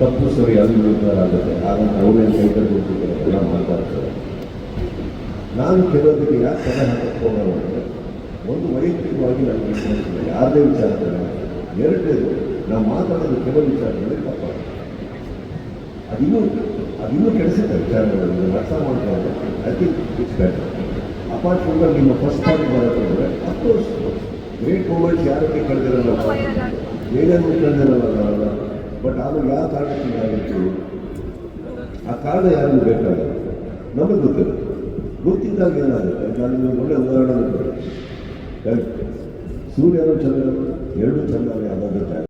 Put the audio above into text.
ತಪ್ಪು ಸರಿ ಅಲ್ಲಿ ನಿರ್ಧಾರ ಆಗುತ್ತೆ ಹಾಗಂತ ಅವ್ರೇನು ಕೈ ಕೊಡ್ತಿದ್ದಾರೆ ಎಲ್ಲ ಮಾತಾಡ್ತಾರೆ. ಇರ್ತಾರೆ ನಾನು ಕೆಲವೊಂದಿಗೆ ಯಾಕೆ ಸಲಹೆ ಹಾಕೋದು ಅಂದರೆ ಒಂದು ವೈಯಕ್ತಿಕವಾಗಿ ನಾನು ಅನ್ಸಿಲ್ಲ ಯಾರದೇ ವಿಚಾರದಲ್ಲಿ ಎರಡನೇದು ನಾವು ಮಾತಾಡೋದು ಕೆಲವು ವಿಚಾರಗಳಲ್ಲಿ ತಪ್ಪಾಗುತ್ತೆ ಅದಿನ್ನೂ ಅದಿನ್ನೂ ಕೆಡಿಸುತ್ತೆ ವಿಚಾರಗಳನ್ನು ಅರ್ಥ ಮಾಡ್ಕೊಂಡು I think it's better apart from ನಿಮ್ಮ ಫಸ್ಟ್ ಪಾರ್ಟ್ ಮಾಡೋದಂದ್ರೆ ಅಫ್ಕೋರ್ಸ್ ಗ್ರೇಟ್ ಮೂಮೆಂಟ್ಸ್ ಯಾರಕ್ಕೆ ಕಳೆದಿರಲ್ಲ? ಏನೇನು ಕಳೆದಿರಲ್ಲ ಬಟ್ ಆಮೇಲೆ ಯಾವ ಕಾರಣಕ್ಕೆ ಹೀಗಾಗಿತ್ತು ಆ ಕಾರಣ ಯಾರಿಗೂ ಬೇಕಾಗಲ್ಲ. ನಮಗೆ ಗೊತ್ತಿಲ್ಲ. ಗೊತ್ತಿದ್ದಾಗ ಏನಾಗುತ್ತೆ? ನಾನು ನಿಮಗೆ ಒಳ್ಳೆ ಉದಾಹರಣೆ ಸೂರ್ಯನು ಚಂದ್ರನು ಎರಡೂ ಚೆನ್ನಾಗಿ ಆಗೋದಕ್ಕೆ